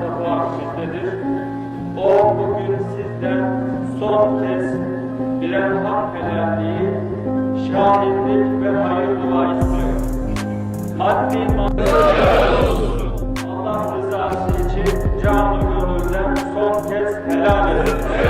Mustafa Ahmet'tedir. O bugün sizden son kez bilen hak helalliği, şahitlik ve hayır dua istiyor. maddi Allah rızası için canlı gönülden son kez helal edin.